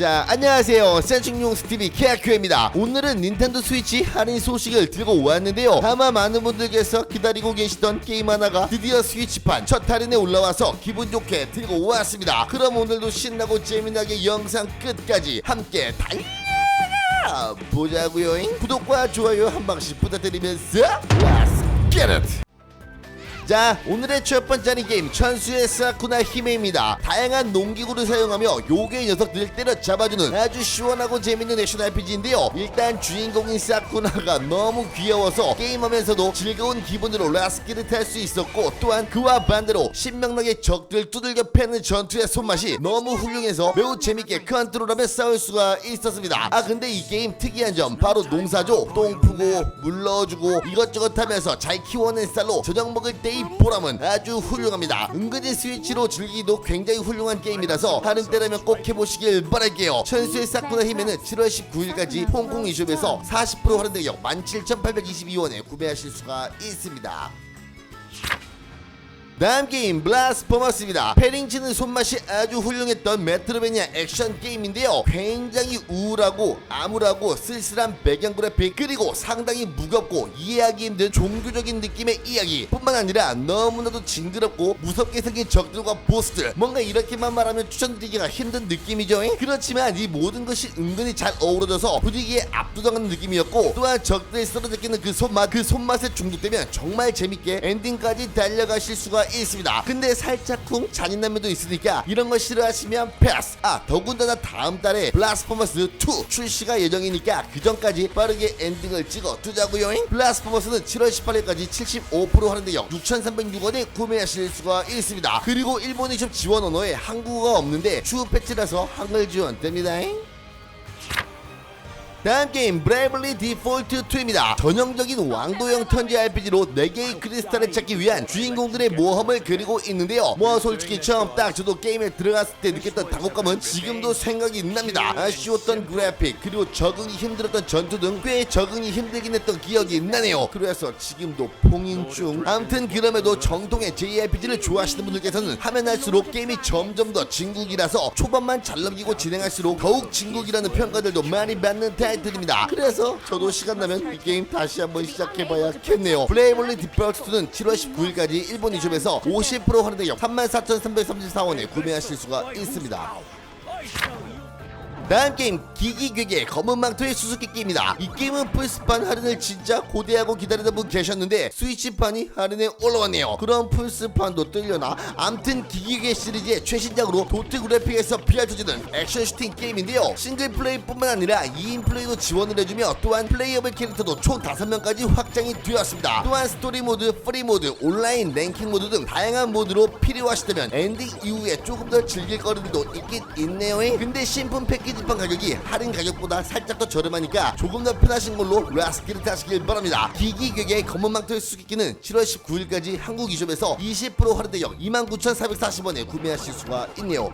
자 안녕하세요. 센충용 스티비 케아큐입니다. 오늘은 닌텐도 스위치 할인 소식을 들고 왔는데요. 아마 많은 분들께서 기다리고 계시던 게임 하나가 드디어 스위치판 첫 할인에 올라와서 기분 좋게 들고 왔습니다. 그럼 오늘도 신나고 재미나게 영상 끝까지 함께 달려 보자고요. 구독과 좋아요 한 방씩 부탁드리면서 Let's get it 자 오늘의 첫 번째 게임. 천수의 사쿠나 히메입니다. 다양한 농기구를 사용하며 요괴 녀석들을 때려잡아주는 아주 시원하고 재밌는 액션 RPG인데요. 일단 주인공인 사쿠나가 너무 귀여워서 게임하면서도 즐거운 기분으로 라스키를 탈 수 있었고 또한 그와 반대로 신명나게 적들 두들겨 패는 전투의 손맛이 너무 훌륭해서 매우 재밌게 컨트롤하며 싸울 수가 있었습니다. 아 근데 이 게임 특이한 점. 바로 농사죠. 똥 푸고 물 넣어주고 이것저것 하면서 잘 키워낸 쌀로 저녁 먹을 때이 보람은 아주 훌륭합니다. 은근히 스위치로 즐기기도 굉장히 훌륭한 게임이라서 하는 때라면 꼭 해보시길 바랄게요. 천수의 사쿠나 힘에는 7월 19일까지 홍콩 이숍에서 40% 할인되어 17,822원에 구매하실 수가 있습니다 다음 게임 블라스포머스입니다. 패링치는 손맛이 아주 훌륭했던 메트로베니아 액션 게임인데요. 굉장히 우울하고 암울하고 쓸쓸한 배경 그래픽 그리고 상당히 무겁고 이해하기 힘든 종교적인 느낌의 이야기 뿐만 아니라 너무나도 징그럽고 무섭게 생긴 적들과 보스들 뭔가 이렇게만 말하면 추천드리기가 힘든 느낌이죠. 그렇지만 이 모든 것이 은근히 잘 어우러져서 분위기에 압도당하는 느낌이었고 또한 적들이 쓰러지는 그 손맛 그 손맛에 중독되면 정말 재밌게 엔딩까지 달려가실 수가 있습니다. 근데 살짝 쿵 잔인한 면도 있으니까 이런 거 싫어하시면 패스. 아 더군다나 다음 달에 블라스포머스 2 출시가 예정이니까 그 전까지 빠르게 엔딩을 찍어 두자고요. 블라스포머스는 7월 18일까지 75% 할인되어 6,306원에 구매하실 수가 있습니다. 그리고 일본 이숍 지원 언어에 한국어가 없는데 추후 패치라서 한글 지원됩니다. 다음 게임 브레이블리 디폴트 2입니다. 전형적인 왕도형 턴지 RPG로 4개의 크리스탈을 찾기 위한 주인공들의 모험을 그리고 있는데요. 뭐 솔직히 처음 딱 저도 게임에 들어갔을 때 느꼈던 당혹감은 지금도 생각이 납니다. 아쉬웠던 그래픽 그리고 적응이 힘들었던 전투 등 꽤 적응이 힘들긴 했던 기억이 나네요. 그래서 지금도 봉인 중. 아무튼 그럼에도 정통의 JRPG를 좋아하시는 분들께서는 하면 할수록 게임이 점점 더 진국이라서 초반만 잘 넘기고 진행할수록 더욱 진국이라는 평가들도 많이 받는 타이틀입니다. 그래서 저도 시간 나면 이 게임 다시 한번 시작해봐야겠네요. 블레이블리 디펄트는 7월 19일까지 일본 이숍에서 50% 할인되어 34,334원에 구매하실 수가 있습니다. 다음 게임 기기괴계 검은 망토의 수수께끼 게임입니다. 이 게임은 플스판 할인을 진짜 고대하고 기다리던 분 계셨는데 스위치판이 할인에 올라왔네요. 그럼 플스판도 뜰려나? 암튼 기기괴 시리즈의 최신작으로 도트 그래픽에서 피할 조지는 액션 슈팅 게임인데요. 싱글 플레이뿐만 아니라 2인 플레이도 지원을 해주며 또한 플레이어블 캐릭터도 총 5명까지 확장이 되었습니다. 또한 스토리 모드, 프리 모드, 온라인 랭킹 모드 등 다양한 모드로 필요하시다면 엔딩 이후에 조금 더 즐길 거리도 있긴 있네요. 근데 신품 패키지 판 가격이 할인 가격보다 살짝 더 저렴하니까 조금 더 편하신 걸로 라스키를 타시길 바랍니다. 기기 격의 검은 망토의 수수께끼는 7월 19일까지 한국 이숍에서 20% 할인되어 29,440원에 구매하실 수가 있네요.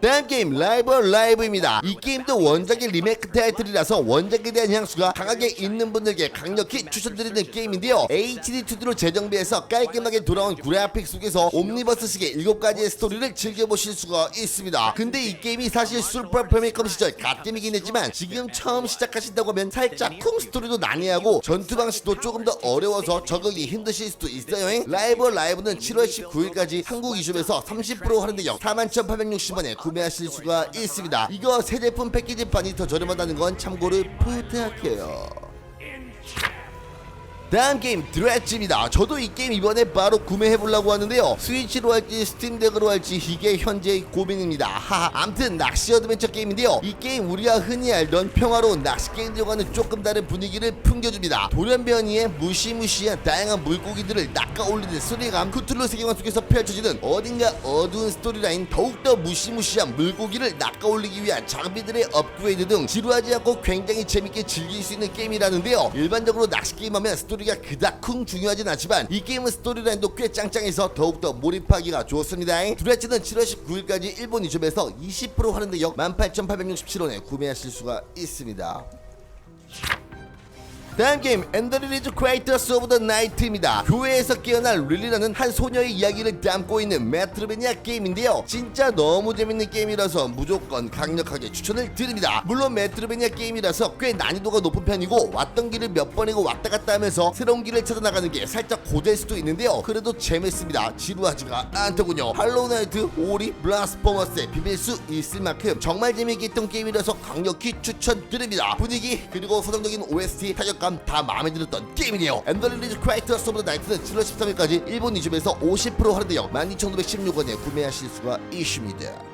다음 게임 라이브 라이브입니다. 이 게임도 원작의 리메이크 타이틀이라서 원작에 대한 향수가 강하게 있는 분들께 강력히 추천드리는 게임인데요. HD2D로 재정비해서 깔끔하게 돌아온 그래픽 속에서 옴니버스식의 7가지의 스토리를 즐겨보실 수가 있습니다. 근데 이 게임이 사실 슈퍼 패미컴 시절 갓겜이긴 했지만 지금 처음 시작하신다고 하면 살짝 쿵 스토리도 난해하고 전투 방식도 조금 더 어려워서 적응이 힘드실 수도 있어요. 라이브 라이브는 7월 19일까지 한국 이숍에서 30% 할인되어 41,860원에 구매하실 수가 있습니다. 이거 새 제품 패키지판이 더 저렴하다는 건 참고를 부탁해요. 다음 게임 드래치입니다. 저도 이 게임 이번에 바로 구매해보려고 하는데요. 스위치로 할지 스팀덱으로 할지 이게 현재 고민입니다. 하하. 암튼 낚시 어드벤처 게임인데요. 이 게임 우리가 흔히 알던 평화로운 낚시 게임들과는 조금 다른 분위기를 풍겨줍니다. 돌연변이에 무시무시한 다양한 물고기들을 낚아올리는 스릴감 쿠툴루 세계관 속에서 펼쳐지는 어딘가 어두운 스토리라인 더욱더 무시무시한 물고기를 낚아올리기 위한 장비들의 업그레이드 등 지루하지 않고 굉장히 재밌게 즐길 수 있는 게임이라는데요. 일반적으로 낚시 게임하면 스토리 가 그닥 쿵 중요하진 않지만 이 게임은 스토리라인도 꽤 짱짱해서 더욱더 몰입하기가 좋습니다. 두레츠는 7월 19일까지 일본 이점에서 20% 할인되어 18,867원에 구매하실 수가 있습니다. 다음 게임 엔더리리즈 크레이터스 오브 더 나이트입니다. 교회에서 깨어날 릴리라는 한 소녀의 이야기를 담고 있는 메트로베니아 게임인데요. 진짜 너무 재밌는 게임이라서 무조건 강력하게 추천을 드립니다. 물론 메트로베니아 게임이라서 꽤 난이도가 높은 편이고 왔던 길을 몇 번이고 왔다 갔다 하면서 새로운 길을 찾아 나가는 게 살짝 고될 수도 있는데요. 그래도 재밌습니다. 지루하지가 않더군요. 할로우 나이트 오리 블라스포머스에 비빌 수 있을 만큼 정말 재미있게 했던 게임이라서 강력히 추천드립니다. 분위기 그리고 서정적인 OST 타격감 다 마음에 들었던 게임이네요. 엔더리리즈 크라이터스 오브 더 나이트는 7월 13일까지 일본 이점에서 50% 할인되어 12,916원에 구매하실 수가 있습니다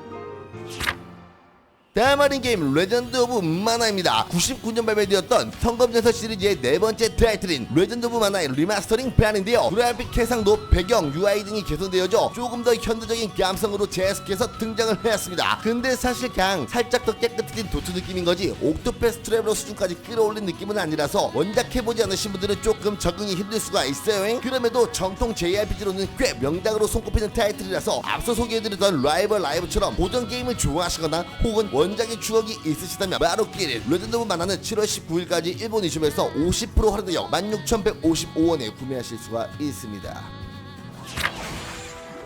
할인 게임 레전드 오브 마나입니다. 99년 발매되었던 성검전설 시리즈의 네 번째 타이틀인 레전드 오브 마나의 리마스터링 판인데요. 그래픽 해상도, 배경, UI 등이 개선되어져 조금 더 현대적인 감성으로 재해석해서 등장을 했습니다. 근데 사실 그냥 살짝 더 깨끗해진 도트 느낌인 거지 옥토패스 트래블러 수준까지 끌어올린 느낌은 아니라서 원작 해보지 않으신 분들은 조금 적응이 힘들 수가 있어요. 그럼에도 정통 JRPG로는 꽤 명작으로 손꼽히는 타이틀이라서 앞서 소개해드렸던 라이벌 라이브처럼 보던 게임을 좋아하시거나 혹은 원 작의 추억이 있으시다면 마루끼리 레전드 오브 마나는 7월 19일까지 일본 이점에서 50% 할인되어 16,155원에 구매하실 수가 있습니다.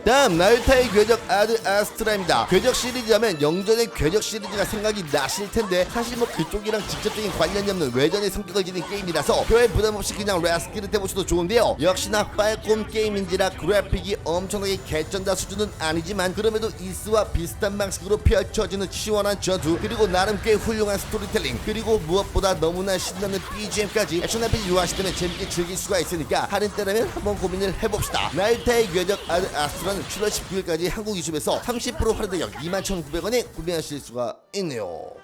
다음 나유타의 궤적 아드 아스트라입니다. 궤적 시리즈하면 영전의 궤적 시리즈가 생각이 나실 텐데 사실 뭐 그쪽이랑 직접적인 관련이 없는 외전의 성격을 지닌 게임이라서 별 부담 없이 그냥 레스키를 해보셔도 좋은데요. 역시나 빨콤 게임인지라 그래픽이 엄청나게 개쩐다 수준은 아니지만 그럼에도 이스와 비슷한 방식으로 펼쳐지는 시원한 전투 그리고 나름 꽤 훌륭한 스토리텔링 그리고 무엇보다 너무나 신나는 BGM까지 액션 RPG 좋아하시다면 재밌게 즐길 수가 있으니까 할인 때라면 한번 고민을 해봅시다. 나유타의 궤적 아드 아스트라 는 7월 19일까지 한국 이점에서 30% 할인되어 21,900원에 구매하실 수가 있네요.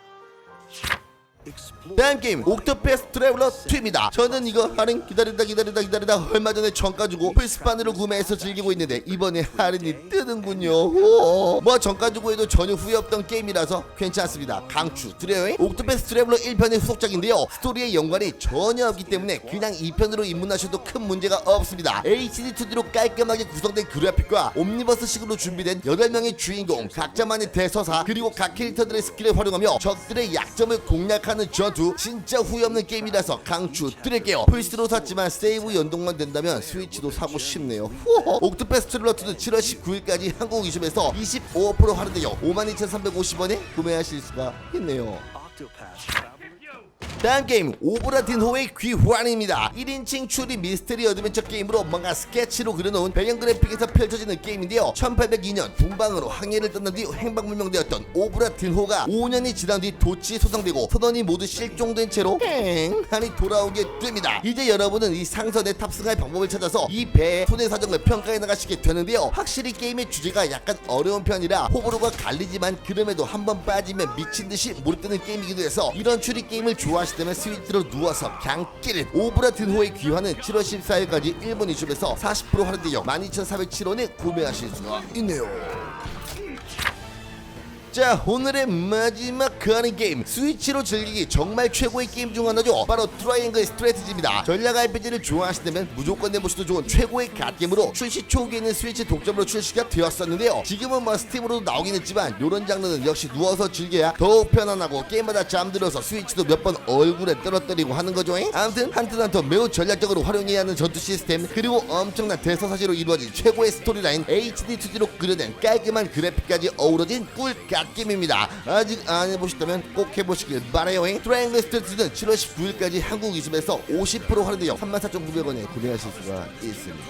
다음 게임 옥토패스 트래블러 2입니다. 저는 이거 할인 기다리다 기다리다 기다리다 얼마 전에 정가 주고 플스판으로 구매해서 즐기고 있는데 이번에 할인이 뜨는군요. 오. 뭐 정가 주고 해도 전혀 후회 없던 게임이라서 괜찮습니다. 강추 드려요. 옥토패스 트래블러 1편의 후속작인데요. 스토리의 연관이 전혀 없기 때문에 그냥 2편으로 입문하셔도 큰 문제가 없습니다. HD2D로 깔끔하게 구성된 그래픽과 옴니버스식으로 준비된 8명의 주인공 각자만의 대서사 그리고 각 캐릭터들의 스킬을 활용하며 적들의 약점을 공략하는 전투 진짜 후회 없는 게임이라서 강추 드릴게요. 플스로 샀지만 세이브 연동만 된다면 스위치도 사고 싶네요. 후호. 옥토패스 트릴러트는 7월 19일까지 한국 이점에서 25% 할인되어 52,350원에 구매하실 수가 있네요 다음 게임 오브라딘호의 귀환입니다. 1인칭 추리 미스테리 어드벤처 게임으로 뭔가 스케치로 그려놓은 배경 그래픽에서 펼쳐지는 게임인데요. 1802년 분방으로 항해를 떠난 뒤 행방불명되었던 오브라딘호가 5년이 지난 뒤 도치 소성되고 선원이 모두 실종된 채로 행하니 돌아오게 됩니다. 이제 여러분은 이 상선에 탑승할 방법을 찾아서 이 배의 손해 사정을 평가해 나가시게 되는데요. 확실히 게임의 주제가 약간 어려운 편이라 호불호가 갈리지만 그럼에도 한 번 빠지면 미친듯이 몰입되는 게임이기도 해서 이런 추리 게임을 좋아하시 다면 스위치로 누워서 그냥 끼는 오브라 든호의 귀환은 7월 14일까지 일본 이점에서 40% 할인되어 12,407원에 구매하실 수가 있네요 자 오늘의 마지막 가는 게임 스위치로 즐기기 정말 최고의 게임 중 하나죠. 바로 트라이앵글 스트레티지입니다. 전략 RPG를 좋아하시다면 무조건 내보셔도 좋은 최고의 갓게임으로 출시 초기에는 스위치 독점으로 출시가 되었었는데요. 지금은 뭐 스팀으로도 나오긴 했지만 이런 장르는 역시 누워서 즐겨야 더욱 편안하고 게임마다 잠들어서 스위치도 몇 번 얼굴에 떨어뜨리고 하는 거죠 아무튼 한튼 한턴 매우 전략적으로 활용해야 하는 전투 시스템 그리고 엄청난 대서사시로 이루어진 최고의 스토리라인 HD2D로 그려낸 깔끔한 그래픽까지 어우러진 꿀갓 게임입니다. 아직 안 해보셨다면 꼭 해보시길 바라요. 트라이앵글 스트레티는 7월 19일까지 한국 이점에서 50% 할인되어 34,900원에 구매하실 수가 있습니다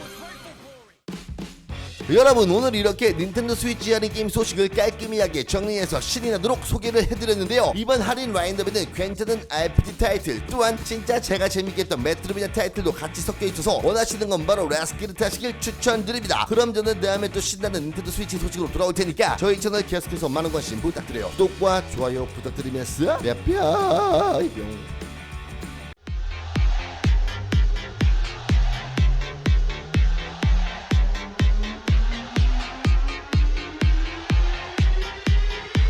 여러분 오늘 이렇게 닌텐도 스위치 할인 게임 소식을 깔끔하게 정리해서 신이 나도록 소개를 해드렸는데요. 이번 할인 라인업에는 괜찮은 RPG 타이틀 또한 진짜 제가 재밌게 했던 메트로비냐 타이틀도 같이 섞여 있어서 원하시는 건 바로 라스키를 타시길 추천드립니다. 그럼 저는 다음에 또 신나는 닌텐도 스위치 소식으로 돌아올 테니까 저희 채널 계속해서 많은 관심 부탁드려요. 구독과 좋아요 부탁드리면서 몇 뿅.